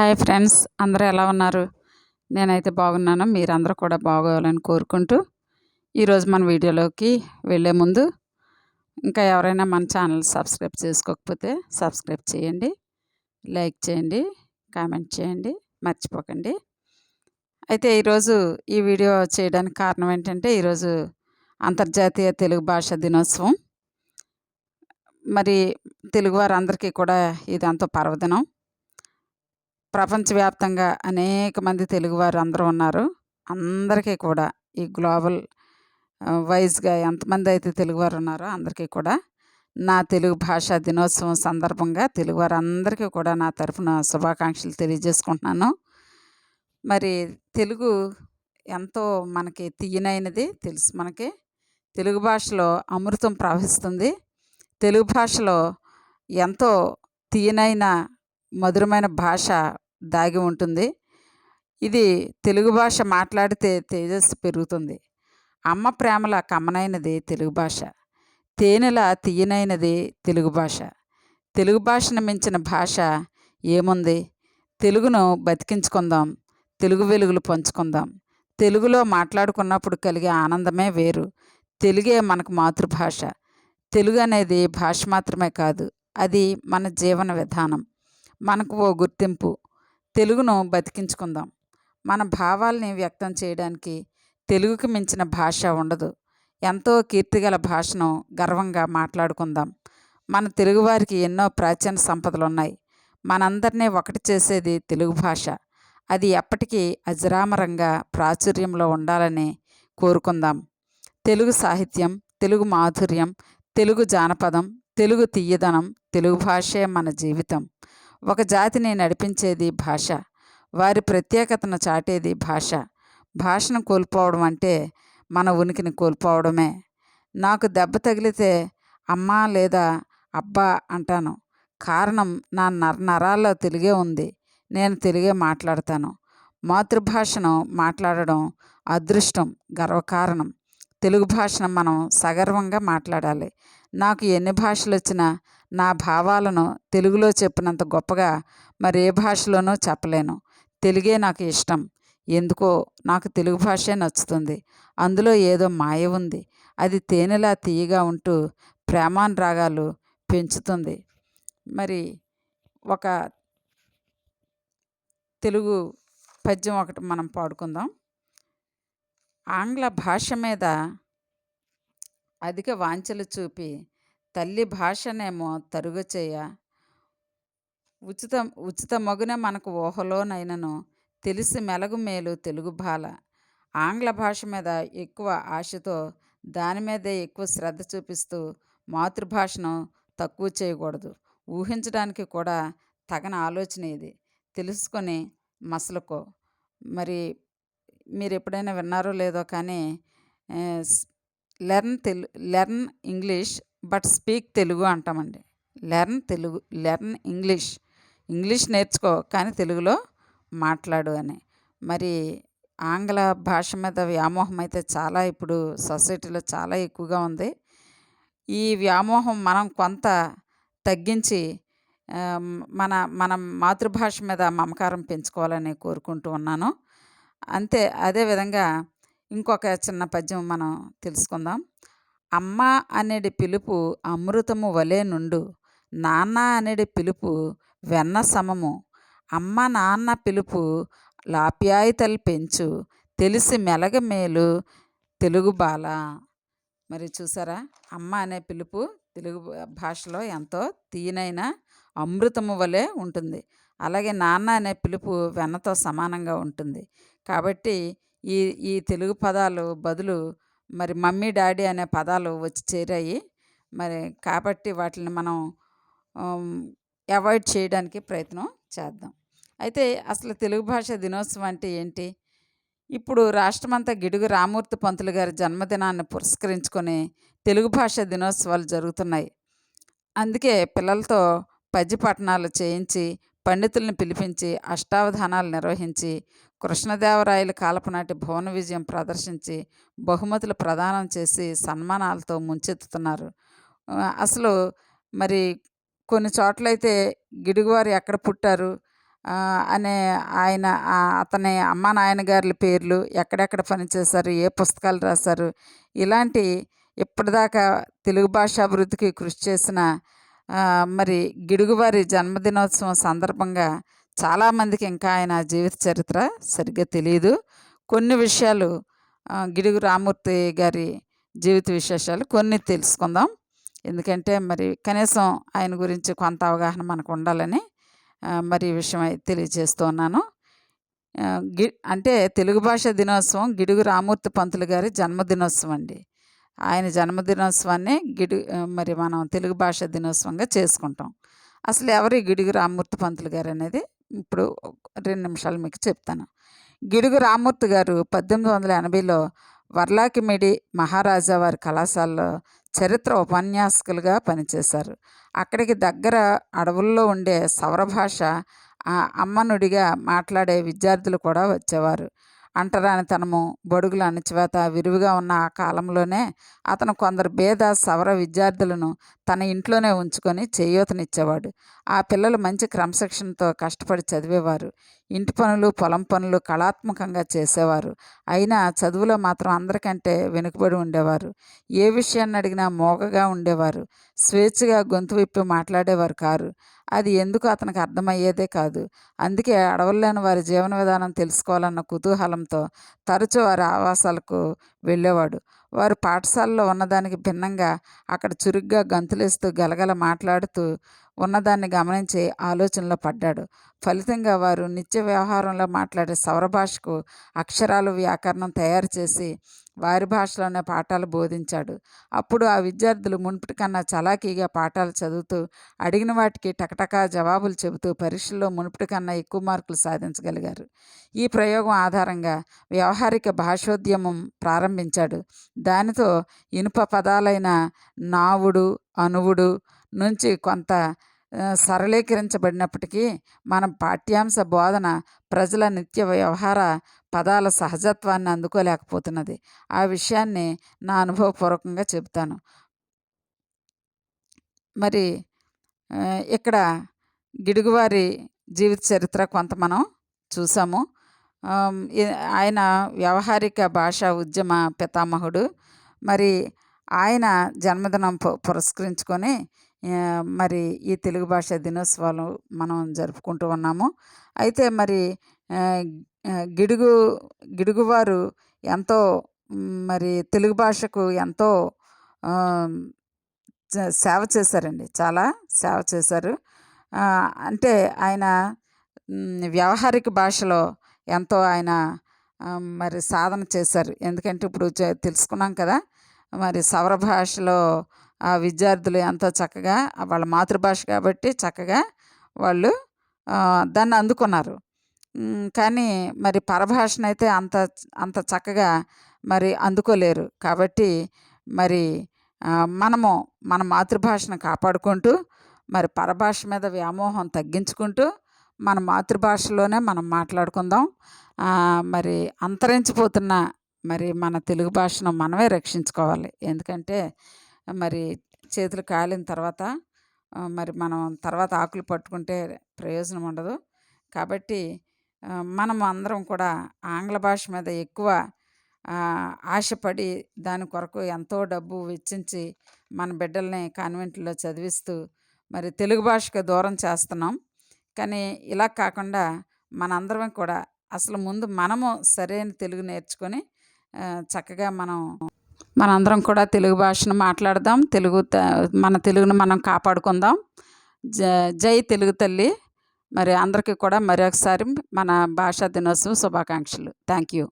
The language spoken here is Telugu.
హాయ్ ఫ్రెండ్స్ అందరూ ఎలా ఉన్నారు? నేనైతే బాగున్నాను మీరందరూ కూడా బాగోవాలని కోరుకుంటూ ఈరోజు మన వీడియోలోకి వెళ్ళే ముందు ఇంకా ఎవరైనా మన ఛానల్ సబ్స్క్రైబ్ చేసుకోకపోతే సబ్స్క్రైబ్ చేయండి లైక్ చేయండి కామెంట్ చేయండి మర్చిపోకండి. అయితే ఈరోజు ఈ వీడియో చేయడానికి కారణం ఏంటంటే ఈరోజు అంతర్జాతీయ తెలుగు భాష దినోత్సవం. మరి తెలుగు వారందరికీ కూడా ఇది పర్వదినం. ప్రపంచవ్యాప్తంగా అనేక మంది తెలుగువారు అందరూ ఉన్నారు. అందరికీ కూడా ఈ గ్లోబల్ వైజ్గా ఎంతమంది అయితే తెలుగువారు ఉన్నారో అందరికీ కూడా నా తెలుగు భాషా దినోత్సవం సందర్భంగా తెలుగువారు అందరికీ కూడా నా తరఫున శుభాకాంక్షలు తెలియజేసుకుంటున్నాను. మరి తెలుగు ఎంతో మనకి తీయనైనది తెలుసు మనకి. తెలుగు భాషలో అమృతం ప్రవహిస్తుంది. తెలుగు భాషలో ఎంతో తీయనైన మధురమైన భాష దాగి ఉంటుంది. ఇది తెలుగు భాష మాట్లాడితే తేజస్సు పెరుగుతుంది. అమ్మ ప్రేమల కమ్మనైనది తెలుగు భాష. తేనెల తీయనైనది తెలుగు భాష. తెలుగు భాషను మించిన భాష ఏముంది? తెలుగును బతికించుకుందాం. తెలుగు వెలుగులు పంచుకుందాం. తెలుగులో మాట్లాడుకున్నప్పుడు కలిగే ఆనందమే వేరు. తెలుగే మనకు మాతృభాష. తెలుగు అనేది భాష మాత్రమే కాదు. అది మన జీవన విధానం. మనకు ఓ గుర్తింపు. తెలుగును బతికించుకుందాం. మన భావాల్ని వ్యక్తం చేయడానికి తెలుగుకి మించిన భాష ఉండదు. ఎంతో కీర్తిగల భాషను గర్వంగా మాట్లాడుకుందాం. మన తెలుగువారికి ఎన్నో ప్రాచీన సంపదలు ఉన్నాయి మనందరినీ ఒకటి చేసేది తెలుగు భాష. అది ఎప్పటికీ అజరామరంగా ప్రాచుర్యంలో ఉండాలని కోరుకుందాం. తెలుగు సాహిత్యం తెలుగు మాధుర్యం తెలుగు జానపదం తెలుగు తీయదనం తెలుగు భాషే మన జీవితం. ఒక జాతిని నడిపించేది భాష వారి ప్రత్యేకతను చాటేది భాష. భాషను కోల్పోవడం అంటే మన ఉనికిని కోల్పోవడమే. నాకు దెబ్బ తగిలితే అమ్మ లేదా అబ్బా అంటాను. కారణం నా నర నరాల్లో తెలుగే ఉంది. నేను తెలుగే మాట్లాడతాను. మాతృభాషను మాట్లాడడం అదృష్టం గర్వకారణం. తెలుగు భాషను మనం సగర్వంగా మాట్లాడాలి. నాకు ఎన్ని భాషలు వచ్చినా నా భావాలను తెలుగులో చెప్పినంత గొప్పగా మరి ఏ భాషలోనూ చెప్పలేను. తెలుగే నాకు ఇష్టం. ఎందుకో నాకు తెలుగు భాషే నచ్చుతుంది. అందులో ఏదో మాయ ఉంది. అది తేనెలా తీయగా ఉంటూ ప్రేమానురాగాలు పెంచుతుంది. మరి ఒక తెలుగు పద్యం ఒకటి మనం పాడుకుందాం. ఆంగ్ల భాష మీద అధిక వాంఛలు చూపి తల్లి భాషనేమో తరుగు చేయ ఉచిత ఉచిత మగున మనకు ఊహలోనైనను తెలిసి మెలగు మేలు తెలుగు బాల. ఆంగ్ల భాష మీద ఎక్కువ ఆశతో దాని మీదే ఎక్కువ శ్రద్ధ చూపిస్తూ మాతృభాషను తక్కువ చేయకూడదు. ఊహించడానికి కూడా తగన ఆలోచన ఇది. తెలుసుకొని మసలుకో. మరి మీరు ఎప్పుడైనా విన్నారో లేదో కానీ లెర్న్ తెలు learn English but speak Telugu అంటామండి. Learn Telugu learn English. English నేర్చుకో కానీ తెలుగులో మాట్లాడు అని. మరి ఆంగ్ల భాష మీద వ్యామోహం అయితే చాలా ఇప్పుడు సొసైటీలో చాలా ఎక్కువగా ఉంది. ఈ వ్యామోహం మనం కొంత తగ్గించి మన మన మాతృభాష మీద మమకారం పెంచుకోవాలని కోరుకుంటూ ఉన్నాను. అంతే. అదేవిధంగా ఇంకొక చిన్న పద్యం మనం తెలుసుకుందాం. అమ్మ అనేది పిలుపు అమృతము వలె నుండు నాన్న అనేది పిలుపు వెన్న సమము అమ్మ నాన్న పిలుపు లాప్యాయతలు పెంచు తెలిసి మెలగ మేలు తెలుగు బాల. మరి చూసారా? అమ్మ అనే పిలుపు తెలుగు భాషలో ఎంతో తీయనైన అమృతము వలె ఉంటుంది. అలాగే నాన్న అనే పిలుపు వెన్నతో సమానంగా ఉంటుంది. కాబట్టి ఈ ఈ తెలుగు పదాలు బదులు మరి మమ్మీ డాడీ అనే పదాలు వచ్చి చేరాయి. మరి కాబట్టి వాటిని మనం అవాయిడ్ చేయడానికి ప్రయత్నం చేద్దాం. అయితే అసలు తెలుగు భాష దినోత్సవం అంటే ఏంటి? ఇప్పుడు రాష్ట్రమంతా గిడుగు రామూర్తి పంతులు గారి జన్మదినాన్ని పురస్కరించుకొని తెలుగు భాష దినోత్సవాలు జరుగుతున్నాయి. అందుకే పిల్లలతో పద్య పఠనాలు చేయించి పండితులను పిలిపించి అష్టావధానాలు నిర్వహించి కృష్ణదేవరాయల కాలపనాటి భువన విజయం ప్రదర్శించి బహుమతులు ప్రదానం చేసి సన్మానాలతో ముంచెత్తుతున్నారు. అసలు మరి కొన్ని చోట్లయితే గిడుగువారు ఎక్కడ పుట్టారు? అనే ఆయన అతని అమ్మ నాయనగారుల పేర్లు ఎక్కడెక్కడ పనిచేశారు? ఏ పుస్తకాలు రాశారు? ఇలాంటి ఇప్పటిదాకా తెలుగు భాష అభివృద్ధికి కృషి చేసిన మరి గిడుగువారి జన్మదినోత్సవం సందర్భంగా చాలామందికి ఇంకా ఆయన జీవిత చరిత్ర సరిగ్గా తెలియదు కొన్ని విషయాలు గిడుగు రామూర్తి గారి జీవిత విశేషాలు కొన్ని తెలుసుకుందాం. ఎందుకంటే మరి కనీసం ఆయన గురించి కొంత అవగాహన మనకు ఉండాలని మరి ఈ విషయం అయితే తెలియజేస్తూ ఉన్నాను. గి అంటే తెలుగు భాష దినోత్సవం గిడుగు రామూర్తి పంతులు గారి జన్మదినోత్సవం అండి. ఆయన జన్మదినోత్సవాన్ని గిడి మరి మనం తెలుగు భాష దినోత్సవంగా చేసుకుంటాం. అసలు ఎవరు గిడుగు రామ్మూర్తి పంతులు గారు అనేది ఇప్పుడు రెండు నిమిషాలు మీకు చెప్తాను. గిడుగు రామ్మూర్తి గారు పద్దెనిమిది వందల ఎనభైలో వర్లాకిమిడి మహారాజా వారి కళాశాలలో చరిత్ర ఉపన్యాసకులుగా పనిచేశారు. అక్కడికి దగ్గర అడవుల్లో ఉండే సౌర భాష అమ్మనుడిగా మాట్లాడే విద్యార్థులు కూడా వచ్చేవారు. అంటరానితనము బడుగుల అణచివేత విరివిగా ఉన్న ఆ కాలంలోనే అతను కొందరు పేద సవర విద్యార్థులను తన ఇంట్లోనే ఉంచుకొని చేయూతనిచ్చేవాడు. ఆ పిల్లలు మంచి క్రమశిక్షణతో కష్టపడి చదివేవారు. ఇంటి పనులు పొలం పనులు కళాత్మకంగా చేసేవారు. అయినా చదువులో మాత్రం అందరికంటే వెనుకబడి ఉండేవారు. ఏ విషయాన్ని అడిగినా మోగగా ఉండేవారు. స్వేచ్ఛగా గొంతు విప్పి మాట్లాడేవారు కారు. అది ఎందుకు అతనికి అర్థమయ్యేదే కాదు. అందుకే అడవుల్లోని వారి జీవన విధానం తెలుసుకోవాలన్న కుతూహలంతో తరచూ వారి ఆవాసాలకు వెళ్ళేవాడు. వారు పాఠశాలలో ఉన్నదానికి భిన్నంగా అక్కడ చురుగ్గా గంతులేస్తూ గలగల మాట్లాడుతూ ఉన్నదాన్ని గమనించి ఆలోచనలో పడ్డాడు. ఫలితంగా వారు నిత్య వ్యవహారంలో మాట్లాడే సౌర భాషకు అక్షరాలు వ్యాకరణం తయారు చేసి వారి భాషలోనే పాఠాలు బోధించాడు. అప్పుడు ఆ విద్యార్థులు మున్పటి కన్నా చలాకీగా పాఠాలు చదువుతూ అడిగిన వాటికి టకటకా జవాబులు చెబుతూ పరీక్షల్లో మునుపటి కన్నా ఎక్కువ మార్కులు సాధించగలిగారు. ఈ ప్రయోగం ఆధారంగా వ్యవహారిక భాషోద్యమం ప్రారంభించాడు. దానితో ఇనుప పదాలైన నావుడు అనువుడు నుంచి కొంత సరళీకరించబడినప్పటికీ మన పాఠ్యాంశ బోధన ప్రజల నిత్య వ్యవహార పదాల సహజత్వాన్ని అందుకోలేకపోతున్నది. ఆ విషయాన్ని నా అనుభవపూర్వకంగా చెబుతాను. మరి ఇక్కడ గిడుగువారి జీవిత చరిత్ర కొంత మనం చూసాము. ఆయన వ్యవహారిక భాషా ఉద్యమ పితామహుడు. మరి ఆయన జన్మదినం పు పురస్కరించుకొని మరి ఈ తెలుగు భాష దినోత్సవాలు మనం జరుపుకుంటూ ఉన్నాము. అయితే మరి గిడుగు గిడుగువారు ఎంతో మరి తెలుగు భాషకు ఎంతో సేవ చేశారండి. చాలా సేవ చేశారు. అంటే ఆయన వ్యవహారిక భాషలో ఎంతో ఆయన మరి సాధన చేశారు. ఎందుకంటే ఇప్పుడు తెలుసుకున్నాం కదా మరి సౌర భాషలో ఆ విద్యార్థులు ఎంతో చక్కగా వాళ్ళ మాతృభాష కాబట్టి చక్కగా వాళ్ళు దాన్ని అందుకున్నారు. కానీ మరి పరభాషనైతే అంత అంత చక్కగా మరి అందుకోలేరు. కాబట్టి మరి మనము మన మాతృభాషను కాపాడుకుంటూ మరి పరభాష మీద వ్యామోహం తగ్గించుకుంటూ మన మాతృభాషలోనే మనం మాట్లాడుకుందాం. మరి అంతరించిపోతున్న మరి మన తెలుగు భాషను మనమే రక్షించుకోవాలి. ఎందుకంటే మరి చేతులు కాలిన తర్వాత మరి మనం తర్వాత ఆకులు పట్టుకుంటే ప్రయోజనం ఉండదు. కాబట్టి మనం అందరం కూడా ఆంగ్ల భాష మీద ఎక్కువ ఆశపడి దాని కొరకు ఎంతో డబ్బు వెచ్చించి మన బిడ్డల్ని కాన్వెంట్లో చదివిస్తూ మరి తెలుగు భాషకు దూరం చేస్తున్నాం. కానీ ఇలా కాకుండా మనందరం కూడా అసలు ముందు మనము సరైన తెలుగు నేర్చుకొని చక్కగా మనం మనందరం కూడా తెలుగు భాషను మాట్లాడదాం. తెలుగు మన తెలుగును మనం కాపాడుకుందాం. జ జై తెలుగు తల్లి. మరి అందరికీ కూడా మరొకసారి మన భాషా దినోత్సవం శుభాకాంక్షలు. Thank you